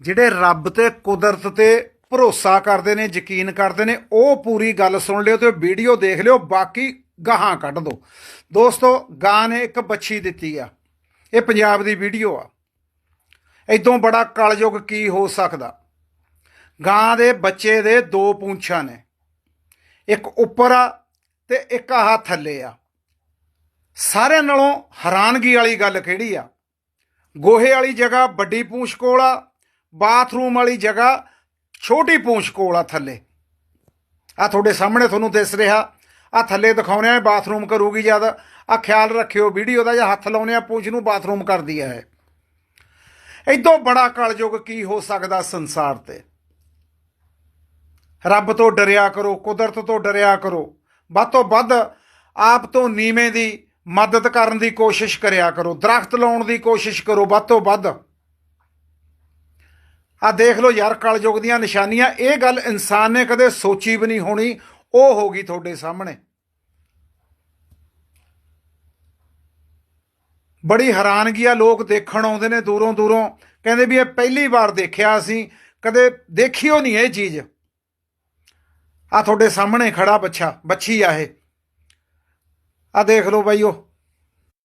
ਜਿਹੜੇ ਰੱਬ ਤੇ ਕੁਦਰਤ ਤੇ ਭਰੋਸਾ ਕਰਦੇ ਨੇ, ਯਕੀਨ ਕਰਦੇ ਨੇ, ਉਹ ਪੂਰੀ ਗੱਲ ਸੁਣ ਲਿਓ ਤੇ ਵੀਡੀਓ ਦੇਖ ਲਿਓ, ਬਾਕੀ ਗਾਹਾਂ ਕੱਢ ਦਿਓ ਦੋਸਤੋ, ਗਾਂ ਨੇ ਇੱਕ ਬੱਚੀ ਦਿੱਤੀ ਆ। ਇਹ ਪੰਜਾਬ ਦੀ ਵੀਡੀਓ ਆ। ਇਦੋਂ ਬੜਾ ਕਲਯੁਗ ਕੀ ਹੋ ਸਕਦਾ? ਗਾਂ ਦੇ ਬੱਚੇ ਦੇ ਦੋ ਪੂੰਛਾਂ ਨੇ। ਇੱਕ ਉੱਪਰ ਆ ਤੇ ਇੱਕ ਆਹ ਥੱਲੇ ਆ। ਸਾਰਿਆਂ ਨਾਲੋਂ ਹੈਰਾਨਗੀ ਵਾਲੀ ਗੱਲ ਕਿਹੜੀ ਆ? ਗੋਹੇ ਵਾਲੀ ਜਗ੍ਹਾ ਵੱਡੀ ਪੂੰਛ ਕੋਲ ਆ ਬਾਥਰੂਮ ਵਾਲੀ ਜਗ੍ਹਾ, ਛੋਟੀ ਪੂੰਛ ਕੋਲ ਆ ਥੱਲੇ। ਆ ਤੁਹਾਡੇ ਸਾਹਮਣੇ ਤੁਹਾਨੂੰ ਦਿਸ ਰਿਹਾ। ਆ ਥੱਲੇ ਦਿਖਾਉਣੇ ਆ ਬਾਥਰੂਮ ਕਰੂਗੀ ਜਦ ਆ ਖਿਆਲ ਰੱਖਿਓ, ਵੀਡੀਓ ਦਾ ਜਾਂ ਹੱਥ ਲਾਉਣੇ ਆ, ਪੂੰਛ ਨੂੰ ਬਾਥਰੂਮ ਕਰਦੀ ਹੈ ਇਹ। ਇਦੋਂ ਬੜਾ ਕਲਯੁਗ ਕੀ ਹੋ ਸਕਦਾ ਸੰਸਾਰ ਤੇ? ਰੱਬ ਤੋਂ ਡਰਿਆ ਕਰੋ, ਕੁਦਰਤ ਤੋਂ ਡਰਿਆ ਕਰੋ। ਵੱਧ ਤੋਂ ਵੱਧ ਆਪ ਤੋਂ ਨੀਵੇਂ ਦੀ ਮਦਦ ਕਰਨ ਦੀ ਕੋਸ਼ਿਸ਼ ਕਰਿਆ ਕਰੋ, ਦਰਖਤ ਲਾਉਣ ਦੀ ਕੋਸ਼ਿਸ਼ ਕਰੋ, ਵੱਧ ਤੋਂ ਵੱਧ। ਆ ਦੇਖ ਲਓ ਯਾਰ, ਕਲਯੁਗ ਦੀਆਂ ਨਿਸ਼ਾਨੀਆਂ। ਇਹ ਗੱਲ ਇਨਸਾਨ ਨੇ ਕਦੇ ਸੋਚੀ ਵੀ ਨਹੀਂ ਹੋਣੀ। ਉਹ ਹੋ ਗਈ ਤੁਹਾਡੇ ਸਾਹਮਣੇ। ਬੜੀ ਹੈਰਾਨਗੀ ਆ, ਲੋਕ ਦੇਖਣ ਆਉਂਦੇ ਨੇ ਦੂਰੋਂ ਦੂਰੋਂ। ਕਹਿੰਦੇ ਵੀ ਇਹ ਪਹਿਲੀ ਵਾਰ ਦੇਖਿਆ ਅਸੀਂ ਕਦੇ ਦੇਖਿਓ ਨਹੀਂ ਇਹ ਚੀਜ਼। ਆ ਤੁਹਾਡੇ ਸਾਹਮਣੇ ਖੜਾ ਬੱਚਾ, ਬੱਚੀ ਆ ਇਹ। ਆ ਦੇਖ ਲਓ ਬਾਈ ਉਹ।